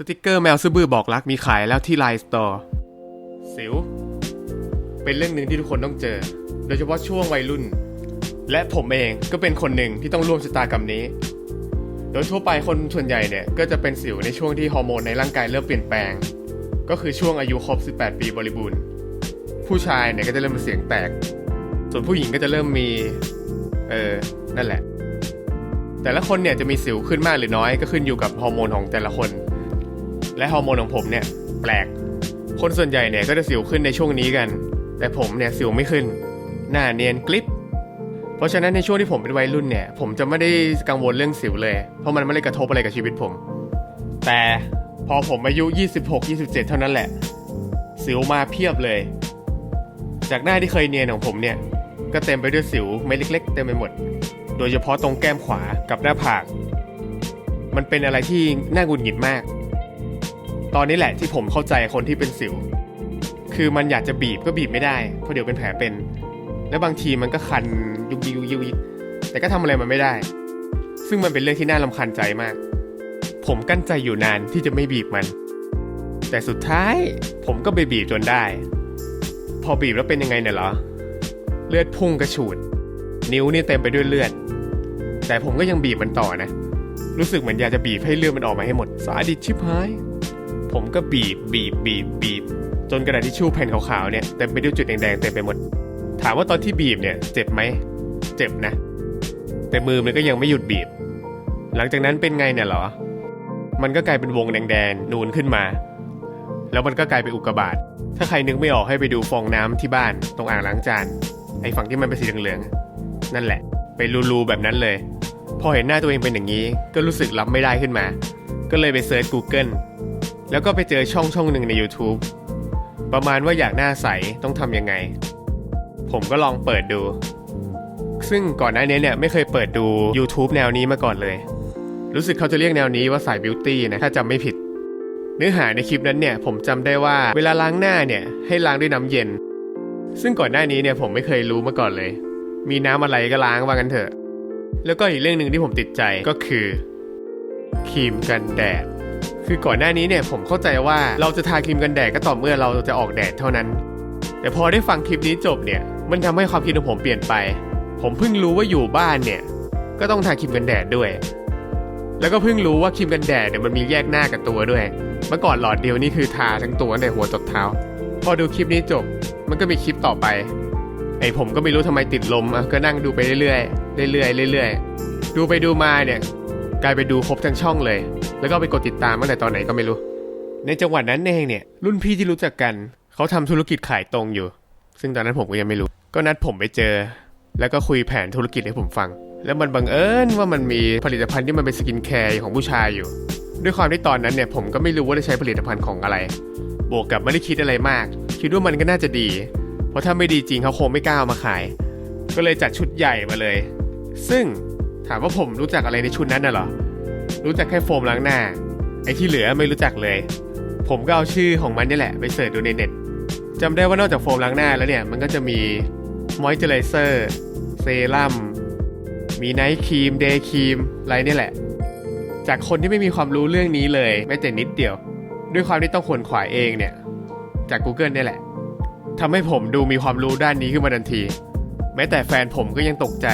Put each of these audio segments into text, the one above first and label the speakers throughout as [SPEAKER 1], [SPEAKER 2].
[SPEAKER 1] สติกเกอร์แมวซื่อบื้อบอกรักมีขายแล้วที่ไลน์สตอร์สิว เป็นเรื่องหนึ่งที่ทุกคนต้องเจอ โดยเฉพาะช่วงวัยรุ่น และผมเองก็เป็นคนหนึ่งที่ต้องร่วมชะตากรรมนี้ โดยทั่วไปคนส่วนใหญ่เนี่ย ก็จะเป็นสิวในช่วงที่ฮอร์โมนในร่างกายเริ่มเปลี่ยนแปลง ก็คือช่วงอายุครบ 18 ปีบริบูรณ์ ผู้ชายเนี่ยก็จะเริ่มมีเสียงแตก ส่วนผู้หญิงก็จะเริ่มมี เออ นั่นแหละ แต่ละคนเนี่ยจะมีสิวขึ้นมากหรือน้อยก็ขึ้นอยู่กับฮอร์โมนของแต่ละคน และฮอร์โมนของผมเนี่ยแปลก คนส่วนใหญ่เนี่ยก็จะสิวขึ้นในช่วงนี้กัน แต่ผมเนี่ยสิวไม่ขึ้น หน้าเนียนกลิปเพราะฉะนั้นในช่วงที่ผมเป็นวัยรุ่นเนี่ย ผมจะไม่ได้กังวลเรื่องสิวเลย เพราะมันไม่ได้กระทบอะไรกับชีวิตผม แต่พอผมอายุ 26 27 เท่านั้นแหละ สิวมาเพียบเลย จากหน้าที่เคยเนียนของผมเนี่ย ก็เต็มไปด้วยสิวเม็ดเล็ก ๆ เต็มไปหมด โดยเฉพาะตรงแก้มขวากับหน้าผาก มันเป็นอะไรที่น่าหงุดหงิดมาก ตอนนี้แหละที่ผมเข้าใจคนที่เป็นสิว คือมันอยากจะบีบก็บีบไม่ได้เพราะเดี๋ยวเป็นแผลเป็น และบางทีมันก็คันยุกยิกยุกยิกยุกยิกแต่ก็ทำอะไรมันไม่ได้ ซึ่งมันเป็นเรื่องที่น่าลำคาญใจมาก ผมกั้นใจอยู่นานที่จะไม่บีบมัน แต่สุดท้ายผมก็ไปบีบจนได้ พอบีบแล้วเป็นยังไงเนี่ยเหรอ เลือดพุ่งกระฉูด นิ้วนี่เต็มไปด้วยเลือด แต่ผมก็ยังบีบมันต่อนะ รู้สึกเหมือนอยากจะบีบให้เลือดมันออกมาให้หมด สาดิชิบหาย ผมก็บีบบีบบีบบีบจนกระดาษทิชชู่แผ่นขาวๆเนี่ยเต็มไปด้วยจุดแดงๆเต็มไปหมด ถามว่าตอนที่บีบเนี่ยเจ็บไหมเจ็บนะ แต่มือมันก็ยังไม่หยุดบีบ หลังจากนั้นเป็นไงเนี่ยเหรอ มันก็กลายเป็นวงแดงๆนูนขึ้นมา แล้วมันก็กลายเป็นอุกกาบาตถ้าใครนึกไม่ออกให้ไปดูฟองน้ำที่บ้านตรงอ่างล้างจานไอ้ฝั่งที่มันเป็นสีเหลืองๆนั่นแหละไปรูๆแบบนั้นเลย พอเห็นหน้าตัวเองเป็นอย่างนี้ ก็รู้สึกรับไม่ได้ขึ้นมา ก็เลยไปเซิร์ช Google แล้วก็ไปเจอช่องช่องหนึ่งใน YouTube ประมาณว่าอยากหน้าใสต้องทำยังไง ผมก็ลองเปิดดู ซึ่งก่อนหน้านี้เนี่ยไม่เคยเปิดดู YouTube แนวนี้มาก่อนเลย รู้สึกเขาจะเรียกแนวนี้ว่าสายบิวตี้นะ ถ้าจำไม่ผิด เนื้อหาในคลิปนั้นเนี่ย ผมจำได้ว่าเวลาล้างหน้าเนี่ยให้ล้างด้วยน้ำเย็น ซึ่งก่อนหน้านี้เนี่ยผมไม่เคยรู้มาก่อนเลย มีน้ำอะไรก็ล้างว่ากันเถอะ แล้วก็อีกเรื่องหนึ่งที่ผมติดใจก็คือครีมกันแดด คือก่อนหน้านี้เนี่ยผมเข้าใจว่าเราจะทาครีมกันแดดก็ต่อเมื่อเราจะออกแดดเท่านั้น แต่พอได้ฟังคลิปนี้จบเนี่ยมันทำให้ความคิดของผมเปลี่ยนไป ผมเพิ่งรู้ว่าอยู่บ้านเนี่ยก็ต้องทาครีมกันแดดด้วย แล้วก็เพิ่งรู้ว่าครีมกันแดดเนี่ยมันมีแยกหน้ากับตัวด้วย เมื่อก่อนหลอดเดียวนี่คือทาทั้งตัวตั้งแต่หัวจดเท้า พอดูคลิปนี้จบมันก็มีคลิปต่อไปไอผมก็ไม่รู้ทำไมติดลมอะก็นั่งดูไปเรื่อยๆเรื่อยๆเรื่อยๆดูไปดูมาเนี่ยกลายไปดูครบทั้งช่องเลย แล้วก็ไปกดติดตามตั้งแต่ตอนไหนก็ไม่รู้ ในจังหวัดนั้นเองเนี่ย รุ่นพี่ที่รู้จักกัน เขาทำธุรกิจขายตรงอยู่ ซึ่งตอนนั้นผมก็ยังไม่รู้ ก็นัดผมไปเจอ แล้วก็คุยแผนธุรกิจให้ผมฟัง แล้วมันบังเอิญว่ามันมีผลิตภัณฑ์ที่มันเป็นสกินแคร์ของผู้ชายอยู่ ด้วยความที่ตอนนั้นเนี่ยผมก็ไม่รู้ว่าจะใช้ผลิตภัณฑ์ของอะไร บวกกับไม่ได้คิดอะไรมาก คิดว่ามันก็น่าจะดี เพราะถ้าไม่ดีจริงเขาคงไม่กล้าเอามาขาย ก็เลยจัดชุดใหญ่มาเลย ซึ่งถามว่าผมรู้จักอะไรในชุดนั้นน่ะเหรอ รู้จักแค่โฟมล้างหน้า ไอ้ที่เหลือไม่รู้จักเลย ผมก็เอาชื่อของมันนี่แหละไปเสิร์ชดูในเน็ตจำได้ว่านอกจากโฟมล้างหน้าแล้วเนี่ย มันก็จะมีมอยเจอไรเซอร์เซรั่มมีไนท์ครีมเดย์ครีมอะไรนี่แหละ จากคนที่ไม่มีความรู้เรื่องนี้เลยแม้แต่นิดเดียว ด้วยความที่ต้องขวนขวายเองเนี่ย จาก Google นี่แหละทำให้ผมดูมีความรู้ด้านนี้ขึ้นมาทันที แม้แต่แฟนผมก็ยังตกใจ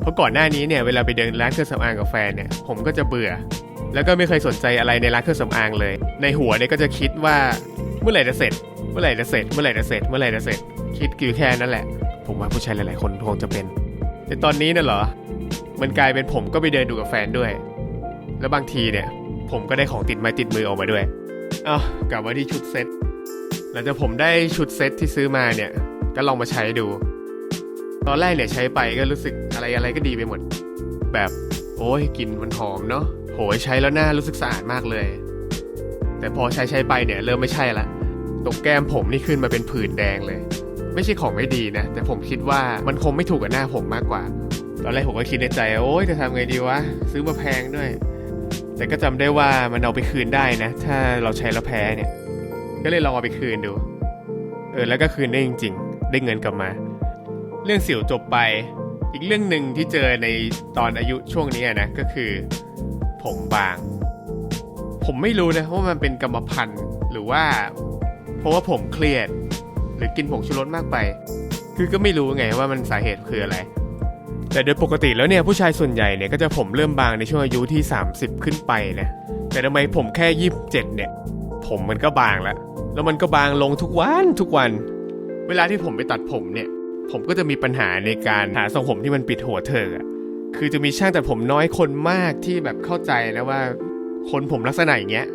[SPEAKER 1] เพราะก่อนหน้านี้เนี่ยเวลาไปเดินร้านเครื่องสำอางกับแฟนเนี่ยผมก็จะเบื่อ แล้วก็ไม่เคยสนใจอะไรในร้านเครื่องสำอางเลย ในหัวเนี่ยก็จะคิดว่าเมื่อไหร่จะเสร็จ เมื่อไหร่จะเสร็จ เมื่อไหร่จะเสร็จ เมื่อไหร่จะเสร็จ คิดอยู่แค่นั้นแหละ ผมว่าผู้ชายหลาย ๆ คนคงจะเป็น แต่ตอนนี้น่ะเหรอ มันกลายเป็นผมก็ไปเดินดูกับแฟนด้วย แล้วบางทีเนี่ย ผมก็ได้ของติดไม้ติดมือออกมาด้วยเอากลับมาที่ชุดเซ็ตหลังจากผมได้ชุดเซ็ตที่ซื้อมาเนี่ย ก็ลองมาใช้ดู ตอนแรกเนี่ยใช้ไปก็รู้สึกอะไรอะไรก็ดีไปหมด แบบโอ้ยกลิ่นมันหอมเนาะโหยใช้แล้วหน้ารู้สึกสะอาดมากเลย แต่พอใช้ใช้ไปเนี่ยเริ่มไม่ใช่ละตรงแก้มผมนี่ขึ้นมาเป็นผื่นแดงเลย ไม่ใช่ของไม่ดีนะ แต่ผมคิดว่ามันคงไม่ถูกกับหน้าผมมากกว่า ตอนแรกผมก็คิดในใจโอ๊ยจะทำไงดีวะซื้อมาแพงด้วย แต่ก็จำได้ว่ามันเอาไปคืนได้นะ ถ้าเราใช้แล้วแพ้เนี่ย ก็เลยลองเอาไปคืนดู เออแล้วก็คืนได้จริง ๆ ได้เงินกลับมา เรื่องสิวจบไป อีกเรื่องหนึ่งที่เจอในตอนอายุช่วงนี้นะก็คือ ผมบาง ผมไม่รู้นะว่ามันเป็นกรรมพันธุ์หรือว่า เพราะว่าผมเครียด หรือกินผงชูรสมากไป คือก็ไม่รู้ไงว่ามันสาเหตุคืออะไร แต่โดยปกติแล้วเนี่ยผู้ชายส่วนใหญ่เนี่ยก็จะผมเริ่มบางในช่วงอายุที่ 30 ขึ้นไปนะแต่ทำไมผมแค่ 27 เนี่ย ผมมันก็บางแล้วแล้วมันก็บางลงทุกวันทุกวัน เวลาที่ผมไปตัดผมเนี่ย ผมก็จะมีปัญหาในการหาทรงผมที่มันปิดหัวเธออะคือจะมีช่างตัดผมน้อยคนมากที่แบบเข้าใจนะว่า คนผมลักษณะอย่างเงี้ย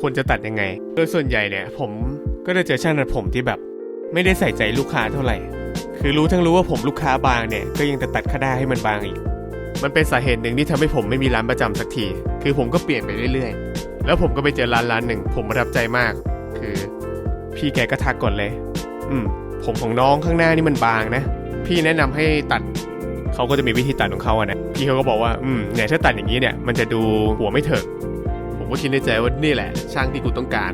[SPEAKER 1] ควรจะตัดยังไง โดยส่วนใหญ่เนี่ยผมก็จะเจอช่างตัดผมที่แบบ ไม่ได้ใส่ใจลูกค้าเท่าไหร่ คือรู้ทั้งรู้ว่าผมลูกค้าบางเนี่ยก็ยังจะตัดค่าได้ให้มันบางอีก มันเป็นสาเหตุหนึ่งที่ทำให้ผมไม่มีร้านประจำสักที คือผมก็เปลี่ยนไปเรื่อยๆ แล้วผมก็ไปเจอร้านร้านหนึ่งผมประทับใจมาก คือ พี่แกก็ทักก่อนเลย อืม ผมของน้องข้างหน้านี่มันบางนะ พี่แนะนำให้ตัดเขาก็จะมีวิธีตัดของเขาอะนะพี่เขาก็บอกว่าอืมเนี่ยถ้าตัดอย่างนี้เนี่ยมันจะดูหัวไม่เถิกผมก็คิดในใจว่านี่แหละ ช่างที่กูต้องการ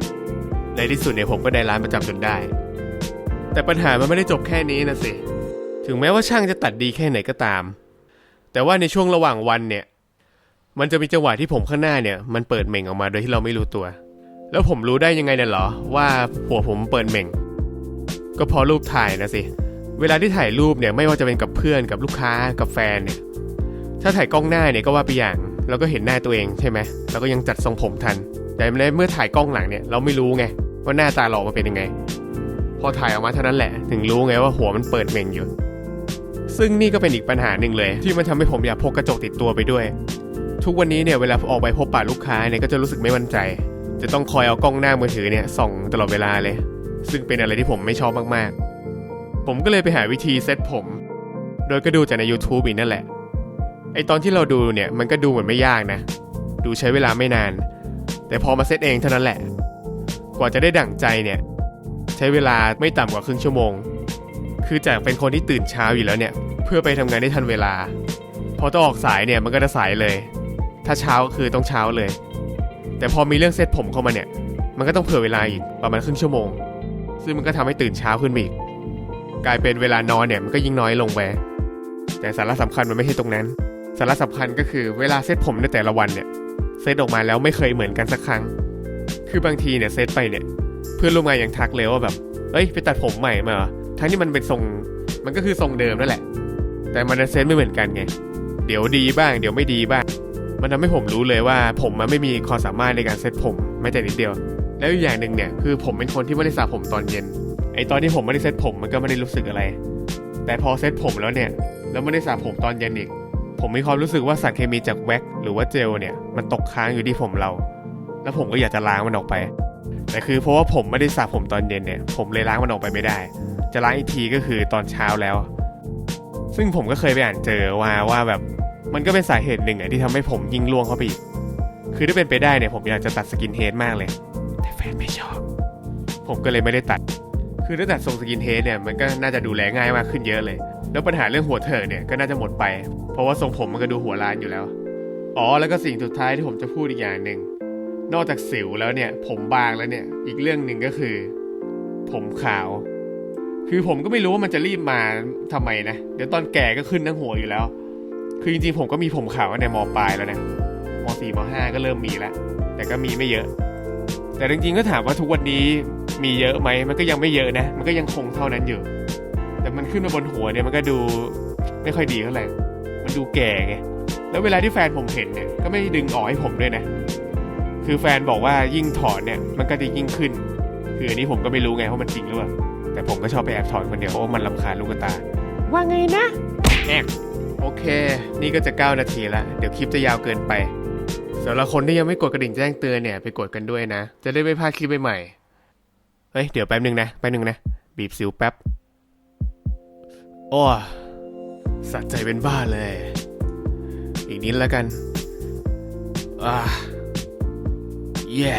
[SPEAKER 1] ในที่สุดเนี่ยผมก็ได้ร้านประจำจนได้ แต่ปัญหามันไม่ได้จบแค่นี้นะสิถึงแม้ว่าช่างจะตัดดีแค่ไหนก็ตาม แต่ว่าในช่วงระหว่างวันเนี่ย มันจะมีจังหวะที่ผมข้างหน้าเนี่ย มันเปิดเหม่งออกมาโดยที่เราไม่รู้ตัว แล้วผมรู้ได้ยังไงเนี่ยหรอว่าหัวผมเปิดเหม่ง ก็พอรูปถ่ายนะสิ เวลาที่ถ่ายรูปเนี่ยไม่ว่าจะเป็นกับเพื่อนกับลูกค้ากับแฟนเนี่ย ถ้าถ่ายกล้องหน้าเนี่ยก็ว่าไปอย่างเราก็เห็นหน้าตัวเองใช่ไหมเราก็ยังจัดทรงผมทัน แต่ในเมื่อถ่ายกล้องหลังเนี่ยเราไม่รู้ไงว่าหน้าตาหล่อมาเป็นยังไง พอถ่ายออกมาเท่านั้นแหละ ถึงรู้ไงว่าหัวมันเปิดเม่งอยู่ ซึ่งนี่ก็เป็นอีกปัญหาหนึ่งเลย ที่มันทำให้ผมอยากพกกระจกติดตัวไปด้วย ทุกวันนี้เนี่ยเวลาออกไปพบปะลูกค้าเนี่ยก็จะรู้สึกไม่มั่นใจ จะต้องคอยเอากล้องหน้ามือถือเนี่ยส่องตลอดเวลาเลย ซึ่งเป็นอะไรที่ผมไม่ชอบมากๆ ผมก็เลยไปหาวิธีเซตผม โดยก็ดูจากใน YouTube อีกนั่นแหละ ไอตอนที่เราดูเนี่ยมันก็ดูเหมือนไม่ยากนะ ดูใช้เวลาไม่นาน แต่พอมาเซตเองเท่านั้นแหละ กว่าจะได้ดั่งใจเนี่ยใช้เวลาไม่ต่ำกว่าครึ่งชั่วโมง คือจากเป็นคนที่ตื่นเช้าอยู่แล้วเนี่ยเพื่อไปทำงานได้ทันเวลา พอต้องออกสายเนี่ยมันก็จะสายเลย ถ้าเช้าก็คือต้องเช้าเลย แต่พอมีเรื่องเซตผมเข้ามาเนี่ยมันก็ต้องเผื่อเวลาอีกประมาณครึ่งชั่วโมง ซึ่งมันก็ทำให้ตื่นเช้าขึ้นอีก กลายเป็นเวลานอนเนี่ยมันก็ยิ่งน้อยลงไป แต่สาระสำคัญมันไม่ใช่ตรงนั้น สาระสำคัญก็คือเวลาเซตผมในแต่ละวันเนี่ยเซตออกมาแล้วไม่เคยเหมือนกันสักครั้ง คือบางทีเนี่ยเซตไปเนี่ย เพื่อนร่วมงานยังทักเลยว่าแบบ เอ้ยไปตัดผมใหม่มา ทั้งที่มันเป็นทรง มันก็คือทรงเดิมนั่นแหละ แต่มันเซตไม่เหมือนกันไง เดี๋ยวดีบ้าง เดี๋ยวไม่ดีบ้าง มันทำให้ผมรู้เลยว่าผมมันไม่มีความสามารถในการเซตผมแม้แต่นิดเดียว แล้วอย่างหนึ่งเนี่ยคือผมเป็นคนที่ไม่ได้สระผมตอนเย็น ไอตอนที่ผมไม่ได้เซ็ตผมมันก็ไม่ได้รู้สึกอะไร แต่พอเซ็ตผมแล้วเนี่ยแล้วไม่ได้สระผมตอนเย็นอีก ผมมีความรู้สึกว่าสารเคมีจากแว็กหรือว่าเจลเนี่ยมันตกค้างอยู่ที่ผมเรา แล้วผมก็อยากจะล้างมันออกไป แต่คือเพราะว่าผมไม่ได้สระผมตอนเย็นเนี่ยผมเลยล้างมันออกไปไม่ได้ จะล้างอีกทีก็คือตอนเช้าแล้ว ซึ่งผมก็เคยไปอ่านเจอว่าว่าแบบมันก็เป็นสาเหตุหนึ่งอะที่ทำให้ผมยิ่งร่วงเข้าไปอีกคือถ้าเป็นไปได้เนี่ยผมอยากจะตัดสกินเฮดมากเลย ฟนไม่ชอบ ผมก็เลยไม่ได้ตัด คือถ้าตัดทรงสกินเฮดเนี่ยมันก็น่าจะดูแลง่ายมากขึ้นเยอะเลย แล้วปัญหาเรื่องหัวเถิกเนี่ยก็น่าจะหมดไป เพราะว่าทรงผมมันก็ดูหัวล้านอยู่แล้ว อ๋อแล้วก็สิ่งสุดท้ายที่ผมจะพูดอีกอย่างหนึ่งนอกจากสิวแล้วเนี่ย ผมบางแล้วเนี่ย อีกเรื่องหนึ่งก็คือ ผมขาว คือผมก็ไม่รู้ว่ามันจะรีบมาทำไมนะ เดี๋ยวตอนแก่ก็ขึ้นทั้งหัวอยู่แล้ว คือจริงๆผมก็มีผมขาวตั้งแต่มปลายแล้วนะมสี่มห้าก็เริ่มมีแล้ว แต่ก็มีไม่เยอะ แต่จริงๆก็ถามว่าทุกวันนี้มีเยอะไหมมันก็ยังไม่เยอะนะ มันก็ยังคงเท่านั้นอยู่ แต่มันขึ้นมาบนหัวเนี่ยมันก็ดูไม่ค่อยดีเท่าไหร่มันดูแก่ไงแล้วเวลาที่แฟนผมเห็นเนี่ยก็ไม่ดึงออกให้ผมด้วยนะ คือแฟนบอกว่ายิ่งถอนเนี่ยมันก็จะยิ่งขึ้น คืออันนี้ผมก็ไม่รู้ไงว่ามันจริงหรือเปล่าแต่ผมก็ชอบไปแอบถอนคนเดียวเพราะว่ามันลำคาญลูกตา ว่าไงนะแอกโอเค นี่ก็จะ 9 นาทีละเดี๋ยวคลิปจะยาวเกินไป สำหรับคนที่ยังไม่กดกระดิ่งแจ้งเตือนเนี่ยไปกดกันด้วยนะ จะได้ไม่พลาดคลิปใหม่ๆเฮ้ย เดี๋ยวแป๊บนึงนะ แป๊บนึงนะ บีบสิวแป๊บ โอ้สะใจเป็นบ้าเลย อีกนิดแล้วกัน อ่าเย่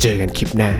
[SPEAKER 1] เจอกันคลิปหน้า